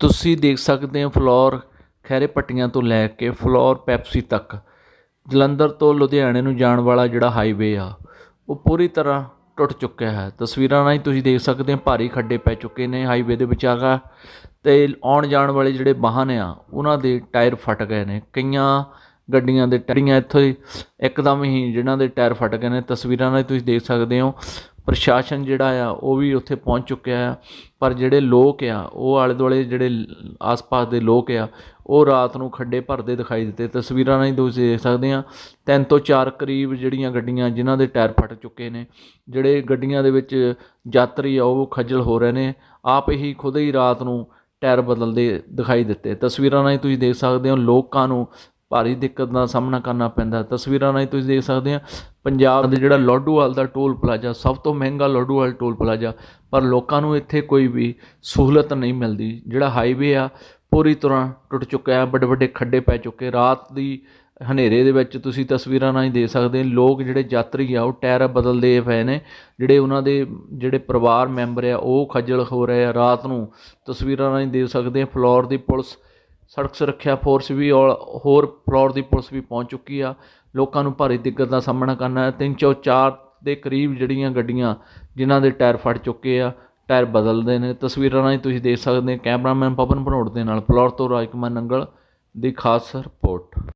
ਤੁਸੀਂ ਦੇਖ ਸਕਦੇ ਹੋ ਫਲੋਰ ਖੈਰੇ ਪੱਟੀਆਂ ਤੋਂ ਲੈ ਕੇ ਫਲੋਰ ਪੈਪਸੀ ਤੱਕ। ਜਲੰਧਰ ਤੋਂ ਲੁਧਿਆਣੇ ਨੂੰ ਜਾਣ ਵਾਲਾ ਜਿਹੜਾ ਹਾਈਵੇ ਆ, ਉਹ ਪੂਰੀ ਤਰ੍ਹਾਂ ਟੁੱਟ ਚੁੱਕਿਆ ਹੈ। ਤਸਵੀਰਾਂ ਰਾਹੀਂ ਤੁਸੀਂ ਦੇਖ ਸਕਦੇ ਹੋ ਭਾਰੀ ਖੱਡੇ ਪੈ ਚੁੱਕੇ ਨੇ ਹਾਈਵੇ ਦੇ ਵਿਚਾਗਾ ਤੇ ਆਉਣ ਜਾਣ ਵਾਲੇ ਜਿਹੜੇ ਵਾਹਨ ਆ, ਉਹਨਾਂ ਦੇ ਟਾਇਰ ਫਟ ਗਏ ਨੇ। ਕਈਆਂ ਗੱਡੀਆਂ ਦੇ ਟਾਇਰੀਆਂ ਇੱਥੋਂ ਹੀ ਇੱਕਦਮ ਹੀ ਜਿਨ੍ਹਾਂ ਦੇ ਟਾਇਰ ਫਟ ਗਏ ਨੇ। ਤਸਵੀਰਾਂ ਨਾਲ ਤੁਸੀਂ ਦੇਖ ਸਕਦੇ ਹੋ ਪ੍ਰਸ਼ਾਸਨ ਜਿਹੜਾ ਆ, ਉਹ ਵੀ ਉੱਥੇ ਪਹੁੰਚ ਚੁੱਕਿਆ ਆ। ਪਰ ਜਿਹੜੇ ਲੋਕ ਆ, ਉਹ ਆਲੇ ਦੁਆਲੇ ਜਿਹੜੇ ਆਸ-ਪਾਸ ਦੇ ਲੋਕ ਆ, ਉਹ ਰਾਤ ਨੂੰ ਖੱਡੇ ਭਰਦੇ ਦਿਖਾਈ ਦਿੱਤੇ। ਤਸਵੀਰਾਂ ਨਾਲ ਤੁਸੀਂ ਦੇਖ ਸਕਦੇ ਆ, ਤਿੰਨ ਤੋਂ ਚਾਰ ਕਰੀਬ ਜਿਹੜੀਆਂ ਗੱਡੀਆਂ, ਜਿਨ੍ਹਾਂ ਦੇ ਟਾਇਰ ਫਟ ਚੁੱਕੇ ਨੇ। ਜਿਹੜੇ ਗੱਡੀਆਂ ਦੇ ਵਿੱਚ ਯਾਤਰੀ ਆ, ਉਹ ਖੱਜਲ ਹੋ ਰਹੇ ਨੇ। ਆਪ ਹੀ ਖੁਦ ਹੀ ਰਾਤ ਨੂੰ ਟਾਇਰ ਬਦਲਦੇ ਦਿਖਾਈ ਦਿੱਤੇ। ਤਸਵੀਰਾਂ ਨਾਲ ਤੁਸੀਂ ਦੇਖ ਸਕਦੇ ਹੋ, ਲੋਕਾਂ ਨੂੰ ਭਾਰੀ ਦਿੱਕਤ ਦਾ ਸਾਹਮਣਾ ਕਰਨਾ ਪੈਂਦਾ ਤਸਵੀਰਾਂ ਨਾਲ ਤੁਸੀਂ ਦੇਖ ਸਕਦੇ ਆ ਪੰਜਾਬ ਦੇ ਜਿਹੜਾ ਲੋਡੂਵਾਲ ਦਾ ਟੋਲ ਪਲਾਜ਼ਾ, ਸਭ ਤੋਂ ਮਹਿੰਗਾ ਲੋਡੂਵਾਲ ਟੋਲ ਪਲਾਜ਼ਾ, ਪਰ ਲੋਕਾਂ ਨੂੰ ਇੱਥੇ ਕੋਈ ਵੀ ਸਹੂਲਤ ਨਹੀਂ ਮਿਲਦੀ। ਜਿਹੜਾ ਹਾਈਵੇ ਆ, ਪੂਰੀ ਤਰ੍ਹਾਂ ਟੁੱਟ ਚੁੱਕਾ ਹੈ ਵੱਡੇ ਵੱਡੇ ਖੱਡੇ ਪੈ ਚੁੱਕੇ। ਰਾਤ ਦੀ ਹਨੇਰੇ ਦੇ ਵਿੱਚ ਤੁਸੀਂ ਤਸਵੀਰਾਂ ਨਾਲ ਹੀ ਦੇਖ ਸਕਦੇ ਲੋਕ ਜਿਹੜੇ ਯਾਤਰੀ ਆ, ਉਹ ਟਾਇਰ ਬਦਲਦੇ ਪਏ ਨੇ। ਜਿਹੜੇ ਉਹਨਾਂ ਦੇ, ਜਿਹੜੇ ਪਰਿਵਾਰ ਮੈਂਬਰ ਆ, ਉਹ ਖੱਜਲ ਹੋ ਰਹੇ ਆ। ਰਾਤ ਨੂੰ ਤਸਵੀਰਾਂ ਨਾਲ ਹੀ ਦੇਖ ਸਕਦੇ ਆ ਫਲੋਰ ਦੀ ਪੁਲਿਸ ਸੜਕ ਸੁਰੱਖਿਆ ਫੋਰਸ ਵੀ ਔਰ ਹੋਰ ਫਲੋਰ ਦੀ ਪੁਲਿਸ ਵੀ ਪਹੁੰਚ ਚੁੱਕੀ ਆ। ਲੋਕਾਂ ਨੂੰ ਭਾਰੀ ਦਿੱਕਤ ਦਾ ਸਾਹਮਣਾ ਕਰਨਾ ਹੈ। ਤਿੰਨ ਚੌ ਚਾਰ ਦੇ ਕਰੀਬ ਜਿਹੜੀਆਂ ਗੱਡੀਆਂ ਜਿਨ੍ਹਾਂ ਦੇ ਟਾਇਰ ਫਟ ਚੁੱਕੇ ਆ, ਟਾਇਰ ਬਦਲਦੇ ਨੇ। ਤਸਵੀਰਾਂ ਰਾਹੀਂ ਤੁਸੀਂ ਦੇਖ ਸਕਦੇ ਹੋ ਕੈਮਰਾਮੈਨ ਪਵਨ ਭਨੋਟ ਦੇ ਨਾਲ ਫਲੋਰ ਤੋਂ ਰਾਜਕੁਮਾਰ ਨੰਗਲ ਦੀ ਖਾਸ ਰਿਪੋਰਟ।